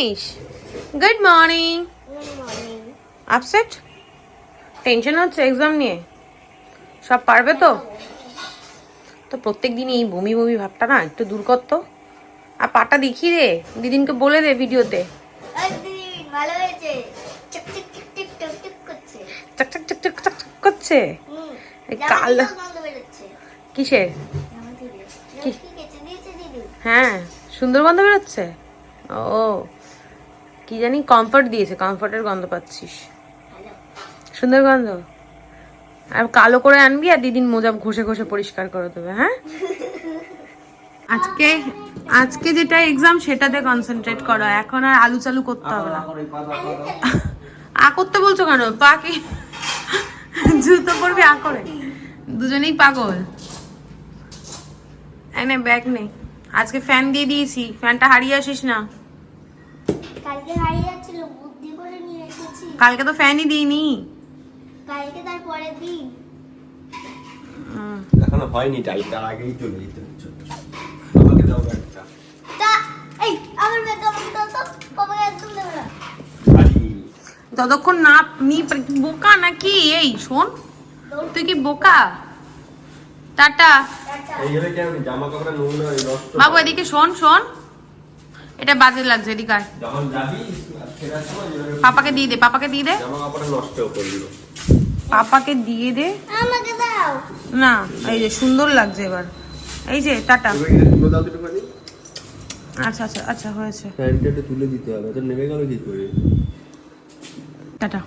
জানিস good morning upset tension হচ্ছে exam নিয়ে। সব পারবে তো? তো প্রত্যেক দিনই এই বমি বমি ভাবটা না একটু দূর করতো আর পাটা দেখিয়ে দে দিদিনকে বলে দে ভিডিওতে। আর দিদি ভালো হয়েছে? চিক চিক চিক চিক টিক টিক করছে। কাল- কিসের? হ্যাঁ সুন্দর গন্ধ বেরোচ্ছে? ও। কি জানি কমফর্ট দিয়েছে কমফর্টের গন্ধ পাচ্ছিস। সুন্দর গন্ধ? আর কালো করে আনবি আর দিদিন মোজা ঘষে ঘষে পরিষ্কার করে দেবে হ্যাঁ? আজকে আজকে যেটা এক্সাম সেটাতে কনসেন্ট্রেট করো। এখন আর আলু চালু করতে হবে না। আ করতে বলছো কেন? পা কি? জুতো পরবি, আ করে। দুজনেই পাগল। এনে ব্যাগ নেই আজকে ফ্যান দিয়ে দিয়েছি। ফ্যানটা হারিয়ে আসিস না কালকে হারিয়ে যাচ্ছিল বুদ্ধি করে নিয়ে এসেছি কালকে তো ফ্যানই দিইনি। কালকে তার পরের দিন। এখনও হয়নি টাইম তার আগেই চলে যেতে হচ্ছে। আমাকে দাও একটা তা এই আমার ব্যাগ আমাকে দাও তো বাবাকে একদম দেবো না। যতক্ষণ না নি বোকা নাকি এই শোন তুই কি বোকা? টাটা। টাটা। এইভাবে কেন জামা কাপড় নোংরা নষ্ট বাবু এদিকে শোন শোন। এটা বাজে লাগছে এদিকে আয়। যখন যাবি ফেরার সময় যেভাবে পাপাকে দিয়ে দে পাপাকে দিয়ে দে। জামা কাপড় নষ্ট করল পাপাকে দিয়ে দে। আমাকে দাও। না এই যে সুন্দর লাগছে এবার। এই যে টাটা। আচ্ছা আচ্ছা আচ্ছা হয়েছে। প্যান্টটা তুলে দিতে হবে তো নেমে গেল কি করে? টাটা।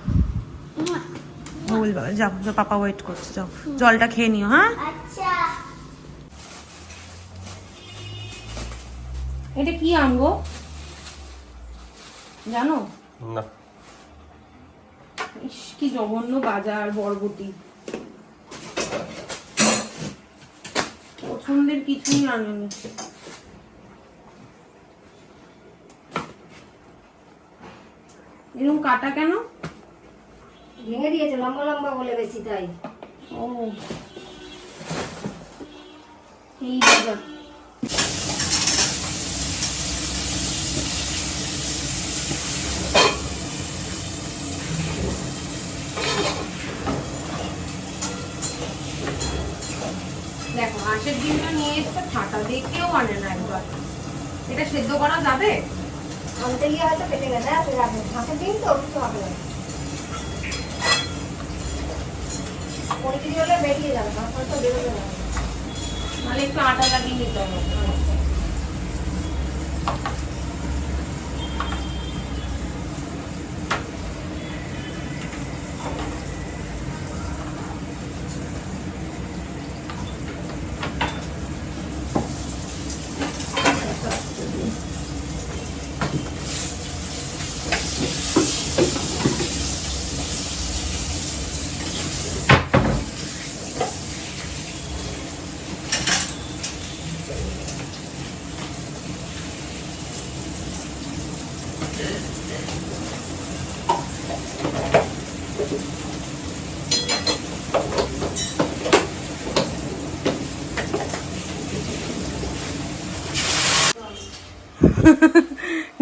ভুল বাবা যাও যাও পাপা ওয়েট করছে যাও। জলটা খেয়ে নিও হ্যাঁ? আচ্ছা। এটা কি আম গো? জানো? না। ইস কি জঘন্য বাজার বরবটি। পছন্দের কিছুই আনেনি। এরকম কাটা কেন? ভেঙে দিয়েছে লম্বা লম্বা বলে বেশি তাই। ও। এই বাজার দেখো হাঁসের ফাটা আনে না একবার। এটা সেদ্ধ করা যাবে? আনতে গিয়ে হয়তো পেটে গেলে হাতে দিন তো কিছু হবে। না হলে বেরিয়ে যাবে তারপর তো বেরোবে না। মানে একটু আটা লাগিয়ে নিতে হবে।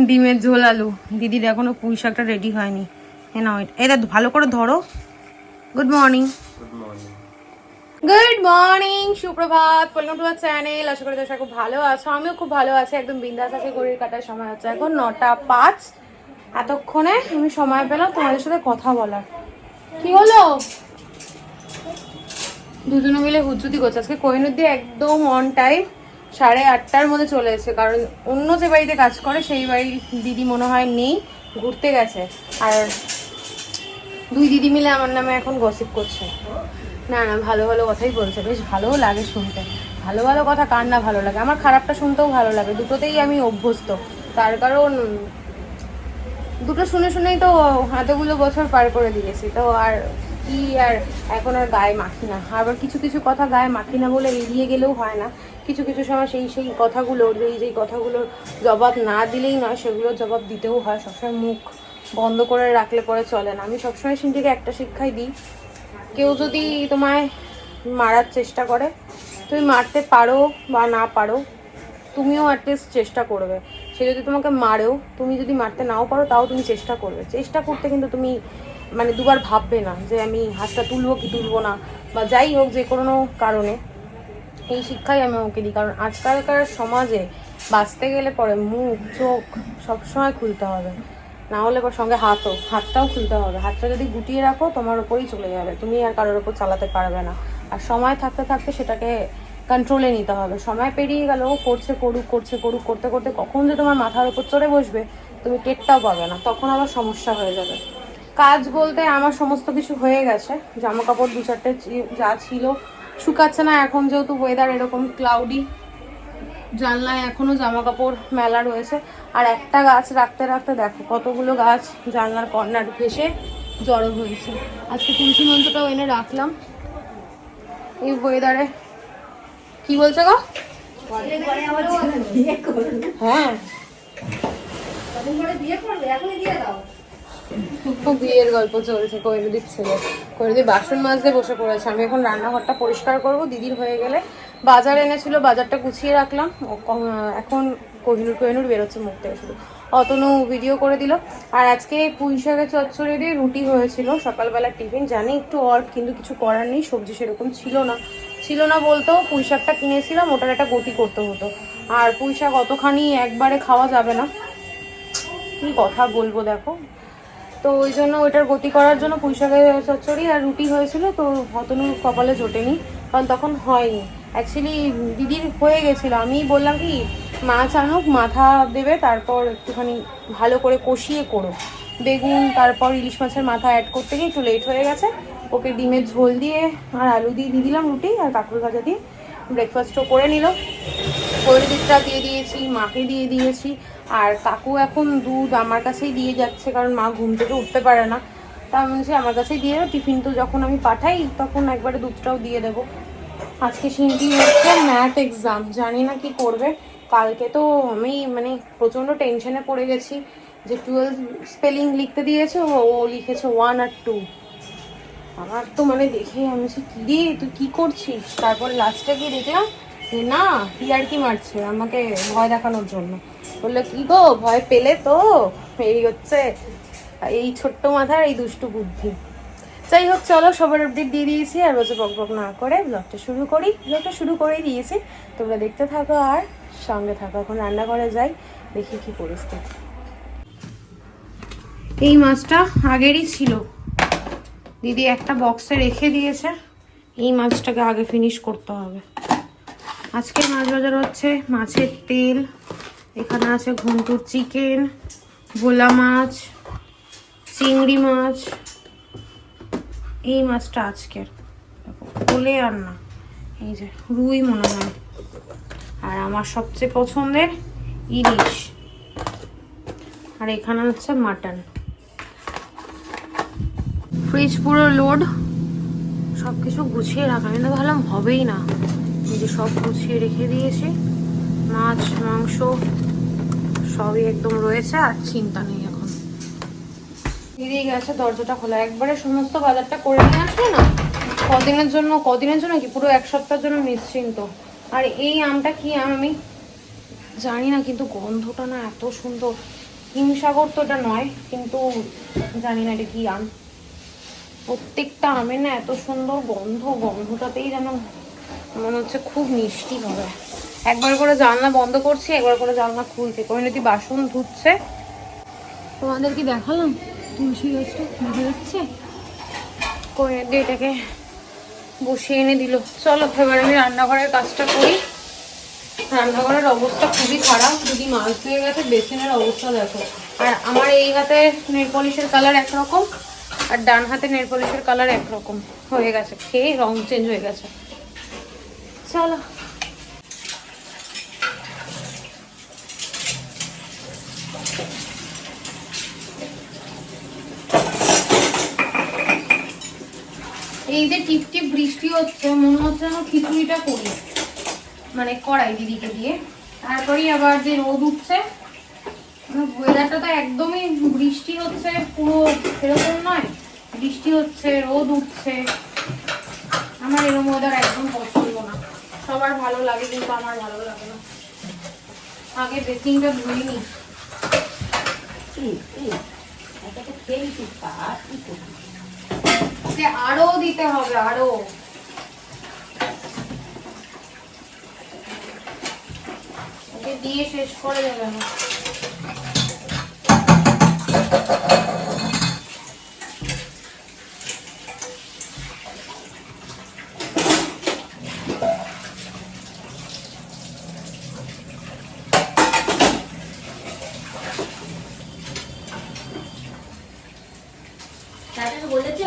ডিমের ঝোল আলু। দিদির এখনও পুঁই শাকটা রেডি হয়নি। এ নাও এটা। এটা ভালো করে ধরো। Good morning good morning good morning সুপ্রভাত। ওয়েলকাম টু চ্যানেল আশা করি তোমরা খুব ভালো আছো। আমিও খুব ভালো আছি। একদম বিন্দাস আছে। ঘড়ির কাটার সময় হচ্ছে এখন নটা পাঁচ। এতক্ষণে আমি সময় পেলাম তোমাদের সাথে কথা বলার। কি হলো? দুজনে মিলে হুজ্জুতি করছে। আজকে কোহিনুর দিয়ে একদম অন টাইম সাড়ে আটটার মধ্যে চলে এসেছে। কারণ অন্য যে বাড়িতে কাজ করে, সেই বাড়ির দিদি মনে হয় নেই, ঘুরতে গেছে। আর দুই দিদি মিলে আমার নামে এখন গসিপ করছে। না না, ভালো ভালো কথাই বলছে। বেশ ভালোও লাগে শুনতে। ভালো ভালো কথা কার না ভালো লাগে? আমার খারাপটা শুনতেও ভালো লাগে। দুটোতেই আমি অভ্যস্ত। তার কারণ দুটো শুনে শুনেই তো এতগুলো বছর পার করে দিয়েছি। তো আর কি আর, এখন আর গায়ে মাখি না। আবার কিছু কিছু কথা গায়ে মাখি না বলে এড়িয়ে গেলেও হয় না। কিছু কিছু সময় সেই সেই কথাগুলো, যেই যেই কথাগুলোর জবাব না দিলেই নয়, সেগুলোর জবাব দিতেও হয়। সবসময় মুখ বন্ধ করে রাখলে পরে চলে না। আমি সবসময় সিন্ধিকে একটা শিক্ষাই দিই, কেউ যদি তোমায় মারার চেষ্টা করে, তুমি মারতে পারো বা না পারো, তুমিও অ্যাটলিস্ট চেষ্টা করবে। সে যদি তোমাকে মারেও, তুমি যদি মারতে নাও পারো, তাও তুমি চেষ্টা করবে। চেষ্টা করতে কিন্তু তুমি মানে দুবার ভাববে না যে আমি হাতটা তুলবো কি তুলবো না, বা যাই হোক, যে কোনো কারণে। এই শিক্ষাই আমি ওকে দিই। কারণ আজকালকার সমাজে বাঁচতে গেলে পরে মুখ, চোখ সবসময় খুলতে হবে। না হলে পর সঙ্গে হাতও, হাতটাও খুলতে হবে। হাতটা যদি গুটিয়ে রাখো, তোমার ওপরেই চলে যাবে। তুমি আর কারোর ওপর চালাতে পারবে না। আর সময় থাকতে থাকতে সেটাকে কন্ট্রোলে নিতে হবে। সময় পেরিয়ে গেল করছে, করুক করছে, করুক, করতে করতে কখন যে তোমার মাথার উপর চড়ে বসবে, তুমি টেরটাও পাবে না। তখন আবার সমস্যা হয়ে যাবে। কাজ বলতে আমার সমস্ত কিছু হয়ে গেছে। জামা কাপড় দু চারটে যা ছিল শুকাচ্ছে না, এখন যেহেতু ওয়েদার এরকম ক্লাউডি জানলায় এখনও জামা কাপড় মেলা রয়েছে। আর একটা গাছ রাখতে রাখতে দেখো, কতগুলো গাছ জানলার কর্নার ঘেসে জড়ো হয়েছে। আজকে তুলসী মঞ্চটাও এনে রাখলাম। এই ওয়েদারে কি বলছে গো? হ্যাঁ। খুব বিয়ের গল্প চলছে কৈরদীপ ছেলে। কৈরদীপ বাসন মাজতে বসে পড়েছে। আমি এখন রান্নাঘরটা পরিষ্কার করব, দিদির হয়ে গেলে। বাজার এনেছিল, বাজারটা গুছিয়ে রাখলাম। এখন কোহিনুর কোহিনুর বেরোচ্ছে মুখ থেকে শুধু। অতনু ভিডিও করে দিল। আর আজকে পুঁই শাকের চচ্চড়ি দিয়ে রুটি হয়েছিল। সকালবেলা টিফিন, জানি একটু অল্প, কিন্তু কিছু করার নেই। সবজি সেরকম ছিল না। ছিল না বলতেও পুঁই শাকটা কিনেছিলাম, ওটার একটা গতি করতে হতো। আর পুঁই শাক অতখানি একবারে খাওয়া যাবে না। কি কথা বলব দেখো। তো ওই জন্য ওইটার গতি করার জন্য পুঁই শাকের চচ্চড়ি আর রুটি হয়েছিল, তো হতনু কপালে জোটেনি, কারণ তখন হয়নি। অ্যাকচুয়ালি দিদির হয়ে গেছিল। আমি বললাম কি, মাছ আনুক, মাথা দেবে, তারপর একটুখানি ভালো করে কষিয়ে করো বেগুন, তারপর ইলিশ মাছের মাথা অ্যাড করতে গিয়ে একটু লেট হয়ে গেছে। ওকে ডিমের ঝোল দিয়ে আর আলু দিয়ে দিয়ে দিলাম রুটি আর কাকুর ভাজা দিয়ে। ব্রেকফাস্টও করে নিল। কৈরিদিকটা দিয়ে দিয়েছি, মাকে দিয়ে দিয়েছি। আর কাকু এখন দুধ আমার কাছেই দিয়ে যাচ্ছে, কারণ মা ঘুম থেকে উঠতে পারে না। তা আমি বলছি, আমার কাছেই দিয়ে টিফিন তো যখন আমি পাঠাই, তখন একবারে দুধটাও দিয়ে দেবো। আজকে সিনটি হচ্ছে ম্যাথ এক্সাম জানি না কি করবে। কালকে তো আমি মানে প্রচণ্ড টেনশনে পড়ে গেছি, যে টুয়েলভ স্পেলিং লিখতে দিয়েছে, ও লিখেছে ওয়ান আর টু আমার তো মানে দেখে আমি বলছি কি রে তুই কী করছিস? তারপর লাস্টে গিয়ে দেখলাম না কি আর কি মারছে আমাকে ভয় দেখানোর জন্য। বলল, কি গো, ভয় পেলে তো? এই হচ্ছে এই ছোট্ট মাথার এই দুষ্টু বুদ্ধি। যাই হোক, চলো সবার আপডেট দিয়ে দিয়েছি, আর বলছে বক বক না করে ব্লগটা শুরু করি। ব্লগটা শুরু করেই দিয়েছি। তোমরা দেখতে থাকো আর সঙ্গে থাকো, এখন রান্নাঘরে যাই, দেখি কি পরিস্থিতি। এই মাছটা আগেরই ছিল। দিদি একটা বক্সে রেখে দিয়েছে। এই মাছটাকে আগে ফিনিশ করতে হবে। আজকে মাছ বাজার হচ্ছে মাছের তেল। এখানে আছে ঘন্টুর চিকেন, ভোলা মাছ, চিংড়ি মাছ। এই মাছটা আজকের। কোলে আর না। এই যে রুই মনে হয়। আর আমার সবচেয়ে পছন্দের ইলিশ। আর এখানে হচ্ছে মাটন। ফ্রিজ পুরো লোড সব কিছু গুছিয়ে রাখা। আমি তো ভাবলাম হবেই না। যে সব গুছিয়ে রেখে দিয়েছি। মাছ, মাংস সবই একদম রয়েছে আর চিন্তা নেই এখন। বেরিয়ে গেছে, দরজাটা খোলা। একবারে সমস্ত বাজারটা করে নিয়ে আসলে না, কদিনের জন্য কদিনের জন্য কি? পুরো এক সপ্তাহের জন্য নিশ্চিন্ত। আর এই আমটা কি আম? আমি জানি না, কিন্তু গন্ধটা না এত সুন্দর। হিমসাগর তো এটা নয়, কিন্তু জানি না এটা কি আম। প্রত্যেকটা আমের না এত সুন্দর গন্ধ, গন্ধটাতেই যেন মনে হচ্ছে খুব মিষ্টি হবে। একবার করে জানলা বন্ধ করছি একবার করে জানলা খুলছি। কমিনতি বাসন ধুচ্ছে। তোমাদের কি দেখালাম? তুলসী গাছটা দেখা যাচ্ছে কমিনতি এটাকে বসিয়ে এনে দিল। চলো এবার আমি রান্নাঘরের কাজটা করি। রান্নাঘরের অবস্থা খুবই খারাপ। যদি মাছ ধুয়ে গেছে বেসিনের অবস্থা দেখো। আর আমার এই হাতে নেল পলিশের কালার একরকম আর ডান হাতে নেল পলিশের কালার একরকম। হয়ে গেছে। খেয়ে রং চেঞ্জ হয়ে গেছে। চলো। এই যে টিপ টিপ বৃষ্টি হচ্ছে, মনে হচ্ছে যেন খিচুড়িটা করি। মানে কড়াই দিদিকে দিয়ে। তারপরেই আবার যে রোদ উঠছে ওয়েদারটা তো একদমই বৃষ্টি হচ্ছে, পুরো এরকম নয়। বৃষ্টি হচ্ছে, রোদ উঠছে। আমার এরকম ওয়েদার একদম পছন্দ না। সবার ভালো লাগে কিন্তু আমার ভালো লাগে না। আগে বেসিংটা ধুয়ে নি। সে আরও দিতে হবে আরও। ওকে দিয়ে শেষ করে দেবে না তাদের বলেছ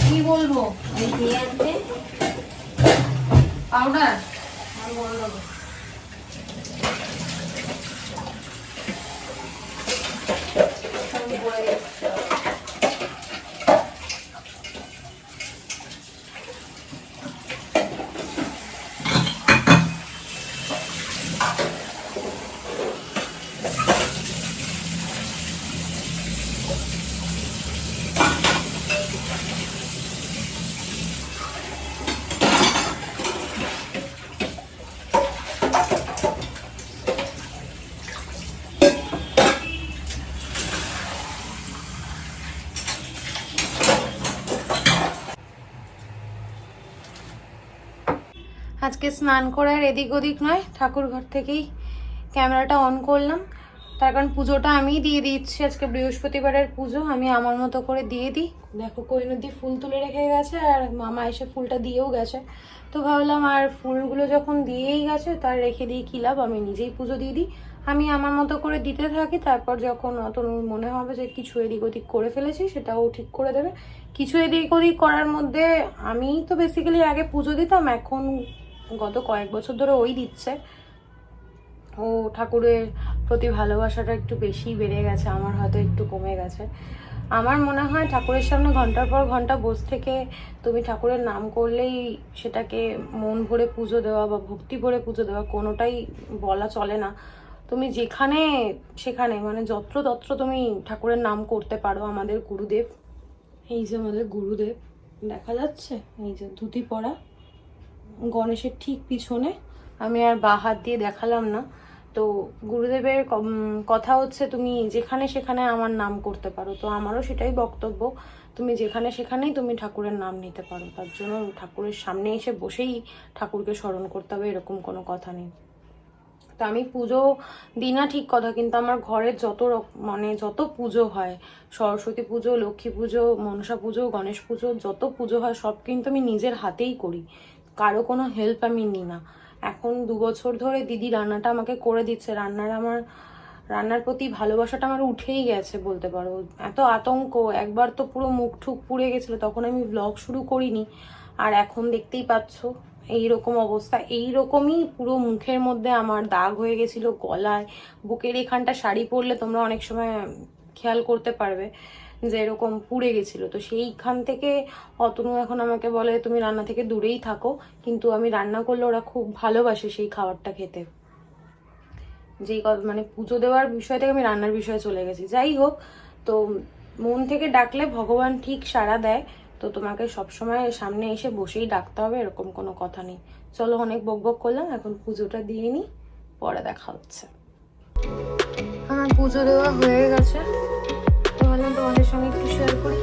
কি বলব আমি নিয়ে আসবে পাউডার আর বলব আজকে স্নান করে আর এদিক ওদিক নয়, ঠাকুর ঘর থেকেই ক্যামেরাটা অন করলাম। তার কারণ পুজোটা আমিই দিয়ে দিচ্ছি, আজকে বৃহস্পতিবারের পুজো, আমি আমার মতো করে দিয়ে দিই। দেখো কৈনদি ফুল তুলে রেখে গেছে আর মামা এসে ফুলটা দিয়েও গেছে। তো ভাবলাম আর ফুলগুলো যখন দিয়েই গেছে, তার রেখে দিয়ে কী লাভ? আমি নিজেই পুজো দিয়ে দিই। আমি আমার মতো করে দিতে থাকি, তারপর যখন অত মনে হবে যে কিছু এদিক ওদিক করে ফেলেছি, সেটাও ঠিক করে দেবে। কিছু এদিক ওদিক করার মধ্যে আমি তো বেসিক্যালি আগে পুজো দিতাম, এখন গত কয়েক বছর ধরে ওই দিচ্ছে। ও ঠাকুরের প্রতি ভালোবাসাটা একটু বেশি বেড়ে গেছে, আমার হয়তো একটু কমে গেছে। আমার মনে হয় ঠাকুরের সামনে ঘণ্টার পর ঘণ্টা বসে থেকে তুমি ঠাকুরের নাম করলেই সেটাকে মন ভরে পুজো দেওয়া বা ভক্তি ভরে পুজো দেওয়া কোনোটাই বলা চলে না। তুমি যেখানে সেখানে মানে যত্র তত্র তুমি ঠাকুরের নাম করতে পারো আমাদের গুরুদেব। এই যে আমাদের গুরুদেব, দেখা যাচ্ছে? এই যে ধুতি পরা। গণেশের ঠিক পিছনে। আমি আর বা হাত দিয়ে দেখালাম না। তো গুরুদেবের কথা হচ্ছে তুমি যেখানে সেখানে আমার নাম করতে পারো। তো আমারও সেটাই বক্তব্য। তুমি যেখানে সেখানেই তুমি ঠাকুরের নাম নিতে পারো। তার জন্য ঠাকুরের সামনে এসে বসেই ঠাকুরকে স্মরণ করতে হবে, এরকম কোনো কথা নেই। তো আমি পুজো দিই না ঠিক কথা, কিন্তু আমার ঘরের যত মানে যত পুজো হয়, সরস্বতী পুজো, লক্ষ্মী পুজো, মনসা পুজো, গণেশ পুজো, যত পুজো হয়, সব কিন্তু আমি নিজের হাতেই করি। কারও কোনো হেল্প আমি নিই না। এখন দু বছর ধরে দিদি রান্নাটা আমাকে করে দিচ্ছে। রান্নার আমার, রান্নার প্রতি ভালোবাসাটা আমার উঠেই গেছে বলতে পারো। এত আতঙ্ক, একবার তো পুরো মুখ ঠুক পুড়ে গেছিল, তখন আমি ব্লগ শুরু করিনি। আর এখন দেখতেই পাচ্ছ, এইরকম অবস্থা। এইরকমই পুরো মুখের মধ্যে আমার দাগ হয়ে গেছিল গলায়। বুকের এখানটা শাড়ি পরলে তোমরা অনেক সময় খেয়াল করতে পারবে। যে এরকম পুড়ে গেছিল। তো সেইখান থেকে অতনু এখন আমাকে বলে, তুমি রান্না থেকে দূরেই থাকো। কিন্তু আমি রান্না করলে ওরা খুব ভালোবাসে সেই খাবারটা খেতে। যেই মানে পুজো দেওয়ার বিষয় থেকে আমি রান্নার বিষয়ে চলে গেছি। যাই হোক, তো মন থেকে ডাকলে ভগবান ঠিক সাড়া দেয়। তো তোমাকে সবসময় সামনে এসে বসেই ডাকতে হবে, এরকম কোনো কথা নেই। চলো অনেক বক বক করলাম, এখন পুজোটা দিয়ে নিই, পরে দেখা হচ্ছে। আমার পুজো দেওয়া হয়ে গেছে। ভাবলাম তোমাদের সঙ্গে একটু শেয়ার করি।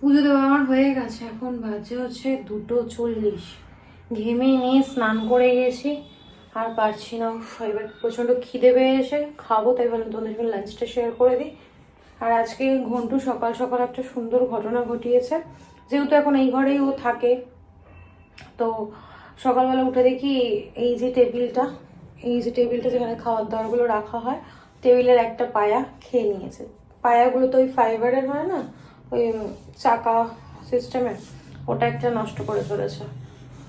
পুজো দেওয়া আমার হয়ে গেছে, এখন বাজে হচ্ছে দুটো চল্লিশ। ঘেমে নিয়ে স্নান করে গেছি। আর পারছি না। এবার প্রচণ্ড খিদে পেয়ে এসে খাব, তাই ভাবলাম তোমাদের সঙ্গে লাঞ্চটা শেয়ার করে দিই। আর আজকে ঘন্টু সকাল সকাল একটা সুন্দর ঘটনা ঘটিয়েছে। যেহেতু এখন এই ঘরেই ও থাকে, তো সকালবেলা উঠে দেখি এই যে টেবিলটা, এই যে টেবিলটা যেখানে খাওয়ার দাওয়ারগুলো রাখা হয়, টেবিলের একটা পায়া খেয়ে নিয়েছে। পায়াগুলো তো ওই ফাইবারের হয় না? ওই চাকা সিস্টেমের ওটা একটা নষ্ট করে চলেছে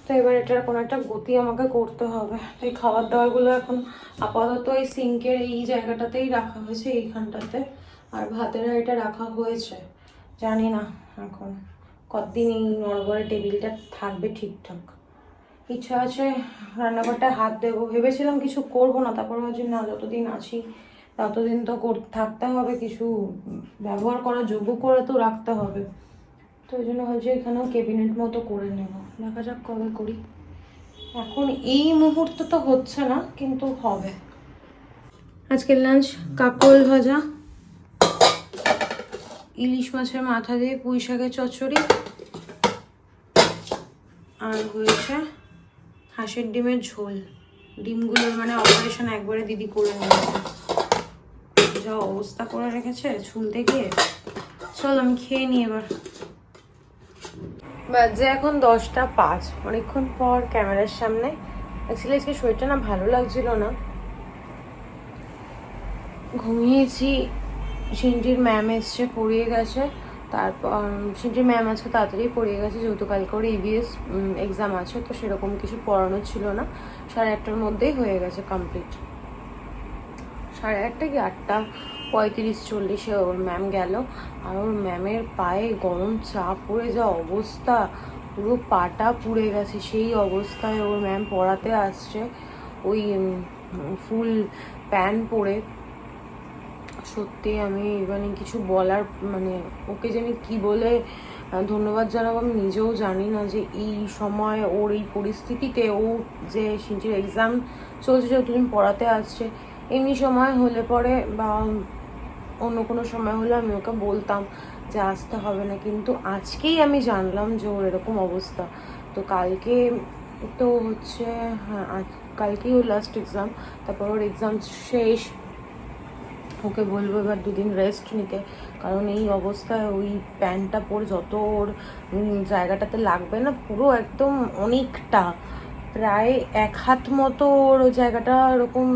তো এবার এটার কোনো একটা গতি আমাকে করতে হবে। তো এই খাবার দাবারগুলো এখন আপাতত এই সিঙ্কের এই জায়গাটাতেই রাখা হয়েছে, এইখানটাতে। আর ভাতেরা এটা রাখা হয়েছে। জানি না এখন কতদিন এই নড়বড়ে টেবিলটা থাকবে ঠিকঠাক। ইচ্ছা আছে রান্নাঘরটায় হাত দেবো। ভেবেছিলাম কিছু করব না, তারপর ভাবছি না, যতদিন আছি ততদিন তো থাকতে হবে। কিছু ব্যবহার করা যোগ্য করে তো রাখতে হবে। তো ওই জন্য ভাবছি এখানেও ক্যাবিনেট মতো করে নেব। দেখা যাক কবে করি। এখন এই মুহূর্তে তো হচ্ছে না, কিন্তু হবে। আজকের লাঞ্চ কাকল ভাজা, ইলিশ মাছের মাথা দিয়ে পুঁই শাকের চচ্চড়ি, আর হয়েছে হাঁসের ডিমের ঝোল। ডিমগুলোর মানে অপারেশন একবারে দিদি করে নিয়েছে। যা অবস্থা করে রেখেছে, ছুলতে গিয়ে। চল আমি খেয়ে নিই এবার। বাজে এখন দশটা পাঁচ। অনেকক্ষণ পর ক্যামেরার সামনে। অ্যাকচুয়ালি আজকে শরীরটা না ভালো লাগছিল না। ঘুমিয়েছি। সিনটির ম্যাম এসছে, পড়িয়ে গেছে। তারপর সিনটির ম্যাম আজকে তাড়াতাড়ি পড়িয়ে গেছে, যেহেতু কালকে ওর ইভিএস এক্সাম আছে, তো সেরকম কিছু পড়ানো ছিল না। সাড়ে আটটার মধ্যেই হয়ে গেছে কমপ্লিট সাড়ে আটটা কি আটটা? পঁয়ত্রিশ চল্লিশে ওর ম্যাম গেল। আর ওর ম্যামের পায়ে গরম চা পড়ে, যা অবস্থা! পুরো পাটা পুড়ে গেছে। সেই অবস্থায় ওর ম্যাম পড়াতে আসছে। ওই ফুল প্যান্ট পরে। সত্যি আমি মানে কিছু বলার মানে ওকে জানি কি বলে ধন্যবাদ জানাব, আমি নিজেও জানি না যে এই সময় ওর এই পরিস্থিতিতে ও যে সিনচির এক্সাম চলছে, যে তুমি পড়াতে আসছে, এমনি সময় হলে পরে, বা অন্য কোনো সময় হলে আমি ওকে বলতাম যে আসতে হবে না। কিন্তু আজকেই আমি জানলাম যে ওর এরকম অবস্থা। তো কালকে তো হচ্ছে হ্যাঁ কালকেই ওর লাস্ট এক্সাম তারপর ওর এক্সাম শেষ। ওকে বলব এবার দুদিন রেস্ট নিতে। কারণ এই অবস্থায় ওই প্যান্টটা পরে যত ওর জায়গাটাতে লাগবে না, পুরো একদম অনেকটা। প্রায় এক হাত মতো ওর জায়গাটা এরকম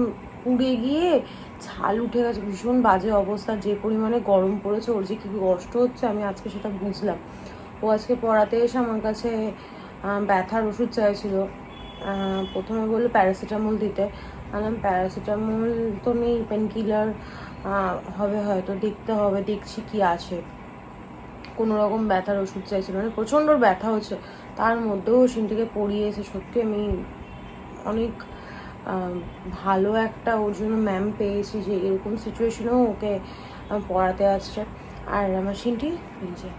পুড়ে গিয়ে ছাল উঠে গেছে, ভীষণ বাজে অবস্থা, যে পরিমাণে গরম পড়েছে, ওর যে কী কষ্ট হচ্ছে, আমি আজকে সেটা বুঝলাম। ও আজকে পড়াতে এসে আমার কাছে ব্যথার ওষুধ চাইছিল। প্রথমে বলল প্যারাসিটামল দিতে। আনলাম প্যারাসিটামল তো নেই পেন কিলার হবে হয়তো, দেখতে হবে, দেখছি কি আছে। কোনো রকম ব্যথার ওষুধ চাইছিল মানে প্রচণ্ড ব্যথা হচ্ছে তার মধ্যেও সিনটিকে পড়িয়েছে সত্যি আমি অনেক ভালো একটা ওর জন্য ম্যাম পেয়েছি যে এরকম সিচুয়েশনেও ওকে পড়াতে আসছে। আর আমার সিনটি যে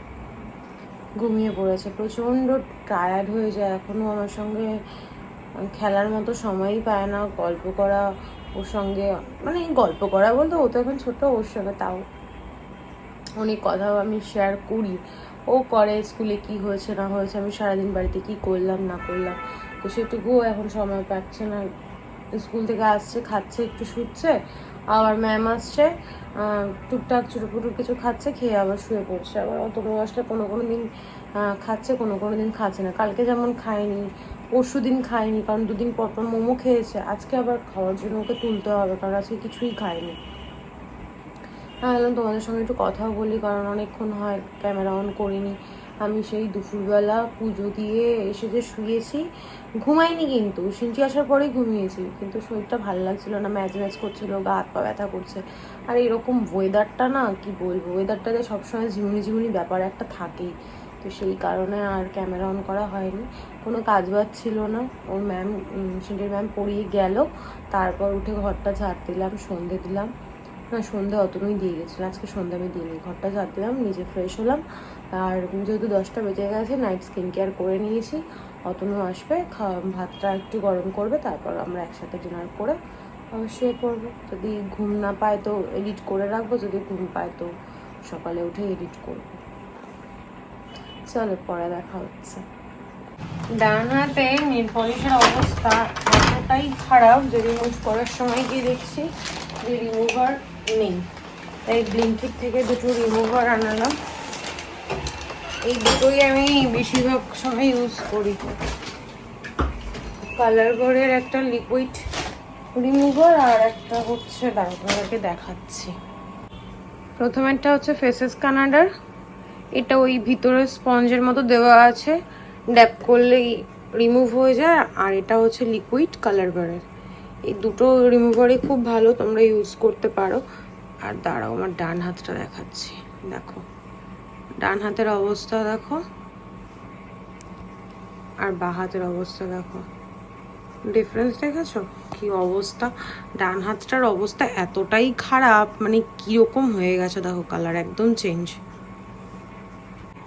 ঘুমিয়ে পড়েছে। প্রচণ্ড টায়ার্ড হয়ে যায়। এখনও আমার সঙ্গে খেলার মতো সময়ই পায় না। গল্প করা ওর সঙ্গে মানে গল্প করা বলতে ও তো এখন ছোট, ওর সঙ্গে তাও অনেক কথা আমি শেয়ার করি। ও করে স্কুলে কি হয়েছে না হয়েছে, আমি সারাদিন বাড়িতে কি করলাম, না করলাম। তো সেটুকুও এখন সময় পাচ্ছে না। স্কুল থেকে আসছে, খাচ্ছে, একটু শুচ্ছে, আবার ম্যাম আসছে টুকটাক চুটুপুটুর কিছু খাচ্ছে, খেয়ে আবার শুয়ে পড়ছে। আবার অত আসলে কোনো কোনো দিন খাচ্ছে, কোনো কোনো দিন খাচ্ছে না। কালকে যেমন খায়নি, পরশু দিন খায়নি, কারণ দুদিন পর পর মোমো খেয়েছে। আজকে আবার খাওয়ার জন্য ওকে তুলতে হবে, কারণ আজকে কিছুই খায়নি। হ্যাঁ এলাম তোমাদের সঙ্গে একটু কথাও বলি, কারণ অনেকক্ষণ হয় ক্যামেরা অন করিনি। আমি সেই দুপুরবেলা পুজো দিয়ে এসে যে শুয়েছি ঘুমাইনি কিন্তু, সিনচি আসার পরেই ঘুমিয়েছি, কিন্তু শরীরটা ভালো লাগছিল না, ম্যাচ ম্যাচ করছিল, গা হাত পা ব্যথা করছে। আর এরকম ওয়েদারটা না, কি বলব ওয়েদারটাতে সবসময় ঝিমুনি ঝিমুনি ব্যাপার একটা থাকেই। তো সেই কারণে আর ক্যামেরা অন করা হয়নি, কোনো কাজ বাজ ছিল না। ওর ম্যাম সিনটির ম্যাম পড়িয়ে গেল, তারপর উঠে ঘরটা ঝাড় দিলাম, সন্ধে দিলাম। না, সন্ধে অতনুই দিয়ে গেছিলাম, আজকে সন্ধে আমি দিইনি। ঘরটা ঝাড় দিলাম, নিজে ফ্রেশ হলাম। আর যেহেতু দশটা বেজে গেছে নাইট স্কিন কেয়ার করে নিয়েছি। অতনু আসবে ভাতটা একটু গরম করবে, তারপর আমরা একসাথে ডিনার করে অবশ্যই করব যদি ঘুম না পায় তো এডিট করে রাখব, যদি ঘুম পায় তো সকালে উঠে এডিট করব। চলো, পরে দেখা হচ্ছে। ডান হাতে নেল পলিশের অবস্থা এতটাই খারাপ, যে রিমুভ করার সময় গিয়ে দেখছি যে রিমুভার নেই। তাই ব্লিঙ্কিট থেকে দুটো রিমুভার আনালাম। এই দুটোই আমি বেশিরভাগ সময় ইউজ করি। কালার বোর্ডের একটা লিকুইড রিমুভার আর একটা হচ্ছে দাঁড়াকে দেখাচ্ছি। প্রথমেরটা হচ্ছে ফেসেস কানাডার। এটা ওই ভিতরে স্পঞ্জের মতো দেওয়া আছে। ড্যাপ করলেই রিমুভ হয়ে যায় আর এটা হচ্ছে লিকুইড কালার বারের এই দুটো রিমুভারই খুব ভালো, তোমরা ইউজ করতে পারো। আর দাঁড়াও, আমার ডান হাতটা দেখাচ্ছি। দেখো। ডান হাতের অবস্থা দেখো। আর বা হাতের অবস্থা দেখো। ডিফারেন্স দেখেছ? কি অবস্থা? ডান হাতটার অবস্থা এতটাই খারাপ মানে কীরকম হয়ে গেছে দেখো কালার একদম চেঞ্জ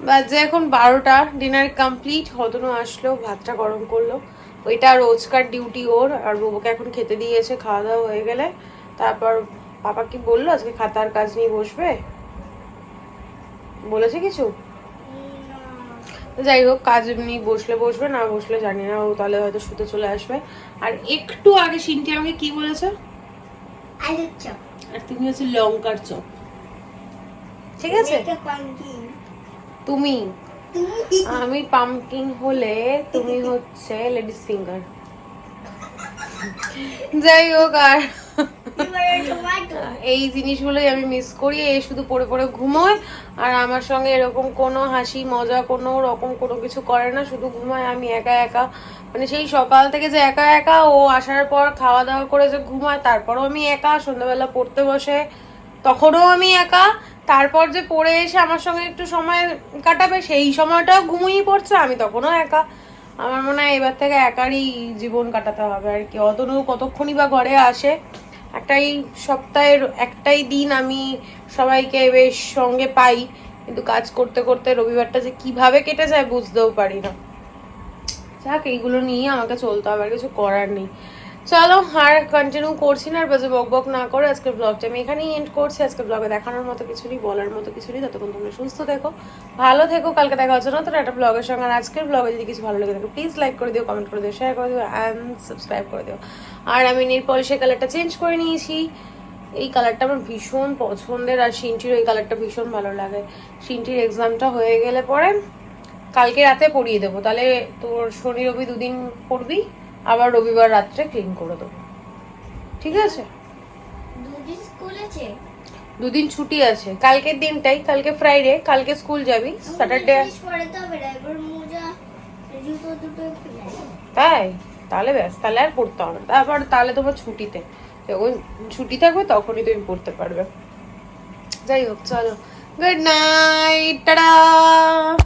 বাজে এখন বারোটা ডিনার কমপ্লিট হতনও আসলো, ভাতটা গরম করল। ওইটা রোজকার ডিউটি ওর, আর বাবুকে এখন খেতে দিয়েছে, খাওয়া দাওয়া হয়ে গেলে। তারপর পাপা কি বলল, আজকে খাতার কাজ নিয়ে বসবে? বলেছে কিছু? যাই হোক কাজ এমনি বসলে বসবে না বসলে জানি না ও তাহলে হয়তো শুতে চলে আসবে। আর একটু আগে সিনটি আমাকে কি বলেছে? আলুর চপ। আর তুমি হচ্ছে লঙ্কার চপ। ঠিক আছে? তুমি? আমি পামকিন হলে তুমি হচ্ছে লেডিস ফিঙ্গার যাই হোক আর এই জিনিসগুলোই আমি মিস করি এ শুধু পড়ে পড়ে ঘুমোয় আর আমার সঙ্গে এরকম কোনো হাসি, মজা, কোনো রকম কোনো কিছু করে না, শুধু ঘুমায়, আমি একা একা। মানে সেই সকাল থেকে যে একা একা, ও আসার পর খাওয়া দাওয়া করে যে ঘুমায়, তারপরও আমি একা, সন্ধ্যাবেলা পড়তে বসে, তখনও আমি একা, তারপর যে পড়ে এসে আমার সঙ্গে একটু সময় কাটাবে, সেই সময়টাও ঘুমিয়ে পড়ছে, আমি তখনও একা। আমার মনে হয় এবার থেকে একারই জীবন কাটাতে হবে, আর কি, অতনু কতক্ষণই বা ঘরে আসে একটাই সপ্তাহের, একটাই দিন আমি সবাইকে বেশ সঙ্গে পাই। কিন্তু কাজ করতে করতে রবিবারটা যে কীভাবে কেটে যায় বুঝতেও পারি না। যাক, এইগুলো নিয়ে আমাকে চলতে হবে, আর কিছু করার নেই। চলো আর কন্টিনিউ করছি না আর বাজে বক বক না করে আজকের ব্লগটা আমি এখানেই এন্ড করছি। আজকে ব্লগে দেখানোর মতো কিছু নেই, বলার মতো কিছু নেই। ততক্ষণ তোমরা সুস্থ থেকো, ভালো থেকো। কালকে দেখা হচ্ছে না তো একটা ব্লগের সঙ্গে। আর আজকের ব্লগে যদি কিছু ভালো লেগে থাকে প্লিজ লাইক করে দিও কমেন্ট করে দিও শেয়ার করে দিও অ্যান্ড সাবস্ক্রাইব করে দিও। আর আমি নীল পলিশের কালারটা চেঞ্জ করে নিয়েছি। এই কালারটা আমার ভীষণ পছন্দের। আর সিনটির ওই কালারটা ভীষণ ভালো লাগে। সিনটির এক্সামটা হয়ে গেলে পরে কালকে রাতে পরিয়ে দেবো। তাহলে তোর শনি, রবি দুদিন পড়বি? আবার রবিবার রাত্রে ক্লিন করে দেবো। ঠিক আছে? দুদিন স্কুল আছে? দুদিন ছুটি আছে। কালকের দিনটাই কালকে ফ্রাইডে কালকে স্কুল যাবি স্যাটারডে তাই? তাহলে ব্যাস তাহলে আর পড়তে হবে তারপর তাহলে তোমার ছুটিতে। যখন ছুটি থাকবে তখনই তুমি পড়তে পারবে। যাই হোক চলো। Good night tata